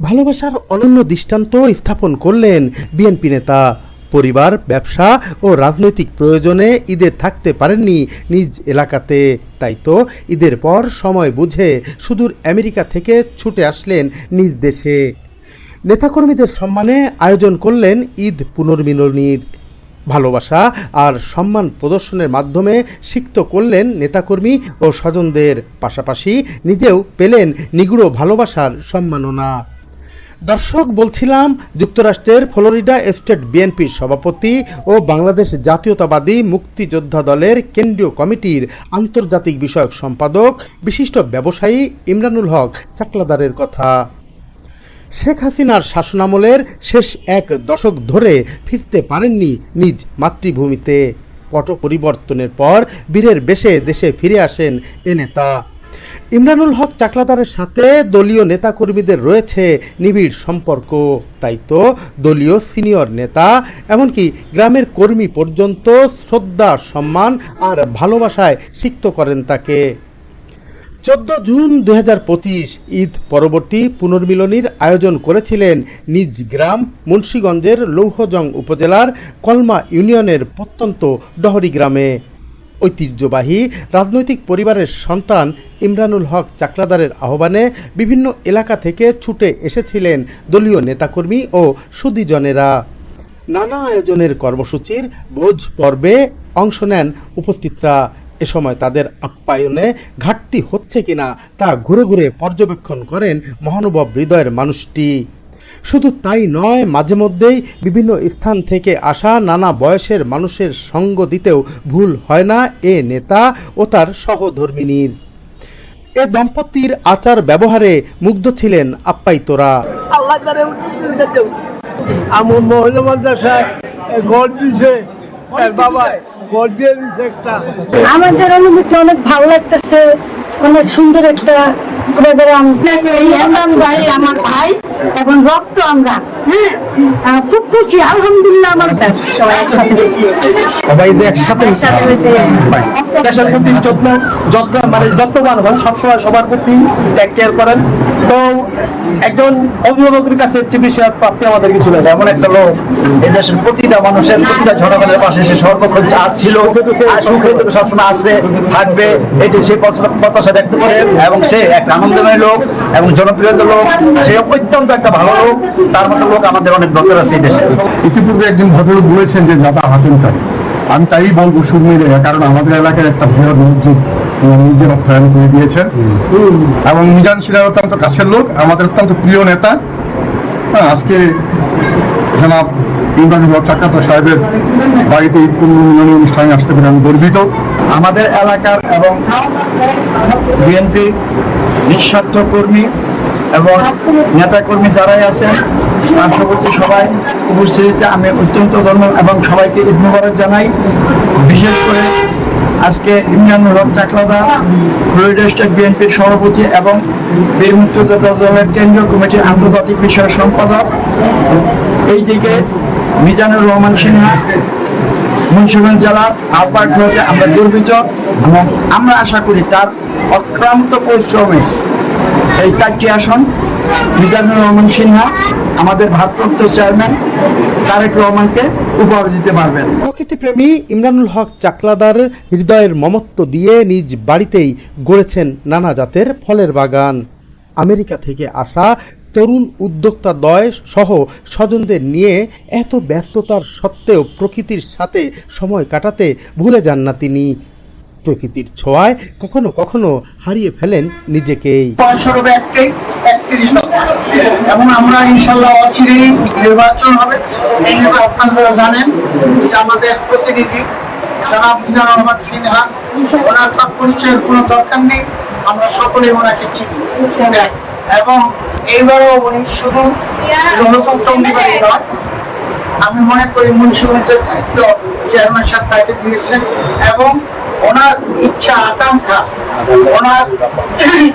ভালোবাসার অনন্য দৃষ্টান্ত স্থাপন করলেন বিএনপি নেতা। পরিবার, ব্যবসা ও রাজনৈতিক প্রয়োজনে ঈদে থাকতে পারেননি নিজ এলাকাতে। তাই তো ঈদের পর সময় বুঝে সুদূর আমেরিকা থেকে ছুটে আসলেন নিজ দেশে। নেতাকর্মীদের সম্মানে আয়োজন করলেন ঈদ পুনর্মিলনীর। ভালোবাসা আর সম্মান প্রদর্শনের মাধ্যমে সিক্ত করলেন নেতাকর্মী ও স্বজনদের। পাশাপাশি নিজেও পেলেন নিগুড়ো ভালোবাসার সম্মাননা। দর্শক, বলছিলাম যুক্তরাষ্ট্রের ফ্লোরিডা স্টেট বিএনপির সভাপতি ও বাংলাদেশ জাতীয়তাবাদী মুক্তিযোদ্ধা দলের কেন্দ্রীয় কমিটির আন্তর্জাতিক বিষয়ক সম্পাদক, বিশিষ্ট ব্যবসায়ী ইমরানুল হক চাকলাদারের কথা। শেখ হাসিনার শাসনামলের শেষ এক দশক ধরে ফিরতে পারেননি নিজ মাতৃভূমিতে। পট পরিবর্তনের পর বীরের বেশে দেশে ফিরে আসেন এ নেতা। ইমরানুল হক চাকলাদারের সাথে দলীয় নেতাকর্মীদের রয়েছে নিবিড় সম্পর্ক। তাই তো দলীয় সিনিয়র নেতা, এমনকি গ্রামের কর্মী পর্যন্ত শ্রদ্ধা, সম্মান আর ভালোবাসায় সিক্ত করেন তাকে। চোদ্দ জুন দু হাজার পঁচিশ ঈদ পরবর্তী পুনর্মিলনীর আয়োজন করেছিলেন নিজ গ্রাম মুন্সীগঞ্জের লৌহজং উপজেলার কলমা ইউনিয়নের প্রত্যন্ত ডহরি গ্রামে। ঐতিহ্যবাহী রাজনৈতিক পরিবারের সন্তান ইমরানুল হক চাকলাদারের আহ্বানে বিভিন্ন এলাকা থেকে ছুটে এসেছিলেন দলীয় নেতাকর্মী ও সুদীজনেরা। নানা আয়োজনের কর্মসূচির ভোজ পর্বে অংশ নেন উপস্থিতরা। এ সময় তাদের আপ্যায়নে ঘাটতি হচ্ছে কিনা তা ঘুরে ঘুরে পর্যবেক্ষণ করেন মহানুভব হৃদয়ের মানুষটি। শুধু তাই নয় মাঝে মধ্যেই বিভিন্ন স্থান থেকে আসা নানা বয়সের মানুষের সঙ্গ দিতেও ভুল হয় না এ নেতা ও তার সহধর্মিনীর। এ দম্পতির আচার ব্যবহারে মুগ্ধ ছিলেন আপ্যায়িতরা আল্লাহ তারে উত্তর দিতে আমার মহিলা মাদ্রাসায় ঘর দিছে বাবা ঘর দিয়ে দিছে একটা। আমাদের অনুভূতি অনেক ভালো লাগতেছে অনেক সুন্দর একটা ভাই আমার ভাই এবং রক্ত আমরা হ্যাঁ? খুব খুশি আলহামদুলিল্লাহ আমার সবাই একসাথে সবাই একসাথে একসাথে প্রতি যত্ন যত্ন মানে যত্নবান হন সবসময় সবার প্রতি টেক কেয়ার করেন। তো একজন অভিভাবকের কাছে চিকিৎসা প্রাপ্তি আমাদের কিছু নেই এমন একটা লোক এই দেশের প্রতিটা মানুষের প্রতিটা জনগণের পাশে সে সর্বক্ষণ যা ছিল সুখে সবসময় আছে থাকবে। এটি সে প্রত্যাশা- প্রত্যাশা দেখতে পারে এবং সে একটা আনন্দময় লোক এবং জনপ্রিয়তা লোক সে অত্যন্ত একটা ভালো লোক। তার মতো লোক আমাদের অনেক দরকার আছে এই দেশে। ইতিপূর্বে একজন ভদ্রলোক বলেছেন যে যাতা তাই আমি তাই বলব সুর মিলে কারণ আমাদের এলাকার একটা বৃহৎ মসজিদ উনি নিজে অর্থায়ন করে দিয়েছেন। এবং মিজান সিরার অত্যন্ত কাছের লোক আমাদের অত্যন্ত প্রিয় নেতা। হ্যাঁ, আজকে জনাব ইমরান টাকাতা সাহেবের বাড়িতে ঈদ পুনর্মিলনী অনুষ্ঠানে আসতে পেরে আমি গর্বিত। আমাদের এলাকার এবং বিএনপি নিঃস্বার্থ কর্মী এবং নেতাকর্মী যারাই আছেন পার্শ্ববর্তী সবাই উপস্থিতিতে আমি অত্যন্ত ধন্য এবং সবাইকে ঈদ জানাই। বিশেষ করে আজকে ইমরানুল হক চাকলাদা ফ্লোরিডা স্টেট বিএনপির সভাপতি এবং বীর মুক্তিযোদ্ধা দলের কেন্দ্রীয় কমিটির আন্তর্জাতিক বিষয় সম্পাদক। এই দিকে মিজানুর রহমান সিনহা মুন্সিগঞ্জ জেলার আহ্বায়ক হয়েছে আমরা গর্বিত এবং আমরা আশা করি তার অক্রান্ত পরিশ্রমে এই চারটি আসন, মিজানুর রহমান সিনহা, আমাদের ভারপ্রাপ্ত চেয়ারম্যান তারেক রহমানকে উপহার দিতে পারবেন। প্রকৃতিপ্রেমী ইমরানুল হক চাকলাদার হৃদয়ের মমত্ব দিয়ে নিজ বাড়িতেই গড়েছেন নানা জাতের ফলের বাগান। আমেরিকা থেকে আসা তরুণ উদ্যোক্তা দয় সহ স্বজনদের নিয়ে এত ব্যস্ততার সত্ত্বেও প্রকৃতির সাথে সময় কাটাতে ভুলে যান না তিনি। প্রকৃতির ছোঁয়ায় কখনো কখনো হারিয়ে ফেলেন নিজেকেই। এবং আমরা ইনশাল্লাহ অচিরেই নির্বাচন হবে। এই আপনারা জানেন যে আমাদের প্রতিনিধি জনাব মিজান রহমান সিনহা, ওনার পরিচয়ের কোনো দরকার নেই। আমরা সকলেই ওনাকে চিনি। এবং এইবারও উনি শুধু লোহসপ্তম নিবারী নয়, আমি মনে করি মুন্সিগঞ্জের দায়িত্ব চেয়ারম্যান সাহেব তাকে দিয়েছেন এবং ওনার ইচ্ছা, আকাঙ্ক্ষা, ওনার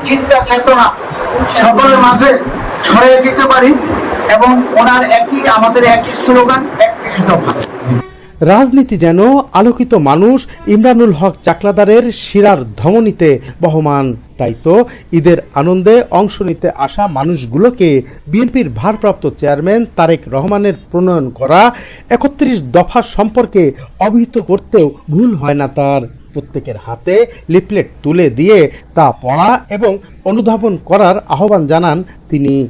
চিন্তা, চেতনা সকলের মাঝে ছড়িয়ে দিতে পারি এবং ওনার একই, আমাদের একই স্লোগান, একত্রিশ দফা। রাজনীতি যেন আলোকিত মানুষ ইমরানুল হক চাকলাদারের শিরার ধমনীতে বহমান। তাই তো ঈদের আনন্দে অংশ নিতে আসা মানুষগুলোকে বিএনপির ভারপ্রাপ্ত চেয়ারম্যান তারেক রহমানের প্রণয়ন করা একত্রিশ দফা সম্পর্কে অভিহিত করতেও ভুল হয় না তার। প্রত্যেকের হাতে লিফলেট তুলে দিয়ে তা পড়া এবং অনুধাবন করার আহ্বান জানান তিনি।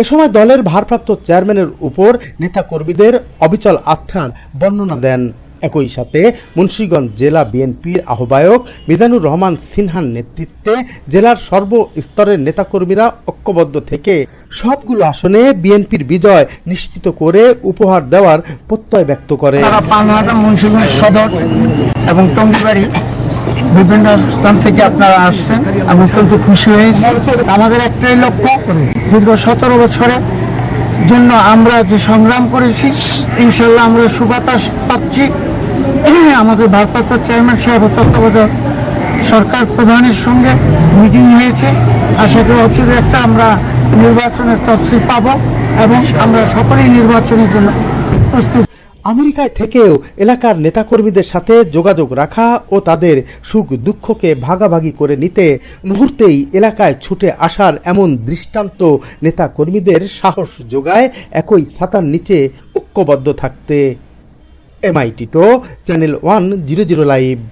এ সময় দলের ভারপ্রাপ্ত চেয়ারম্যানের উপর নেতাকর্মীদের অবিচল আস্থার বর্ণনা দেন। একই সাথে মুন্সিগঞ্জ জেলা বিএনপির আহ্বায়ক মিজানুর রহমান সিনহার নেতৃত্বে জেলার সর্বস্তরের নেতাকর্মীরা ঐক্যবদ্ধ থেকে সবগুলো আসনে বিএনপির বিজয় নিশ্চিত করে উপহার দেওয়ার প্রত্যয় ব্যক্ত করে। মুন্সিগঞ্জ সদর এবং টঙ্গিবাড়ি বিভিন্ন স্থান থেকে আপনারা আসছেন, আমি অত্যন্ত খুশি হয়েছি। আমাদের একটাই লক্ষ্য, দীর্ঘ সতেরো বছরের জন্য আমরা যে সংগ্রাম করেছি ইনশাল্লাহ আমরা সুবাতাস পাচ্ছি। আমাদের ভারপ্রাপ্ত চেয়ারম্যান সাহেব তত্ত্বাবধায়ক সরকার প্রধানের সঙ্গে মিটিং হয়েছে। আশা করি অচির একটা আমরা নির্বাচনের তফসিল পাবো এবং আমরা সকলেই নির্বাচনের জন্য প্রস্তুত আমেরিকায় থেকেও এলাকার নেতাকর্মীদের সাথে যোগাযোগ রাখা ও তাদের সুখ দুঃখকে ভাগাভাগি করে নিতে মুহূর্তেই এলাকায় ছুটে আসার এমন দৃষ্টান্ত নেতাকর্মীদের সাহস যোগায় একই ছাতার নিচে ঐক্যবদ্ধ থাকতে। MIT to channel one zero zero live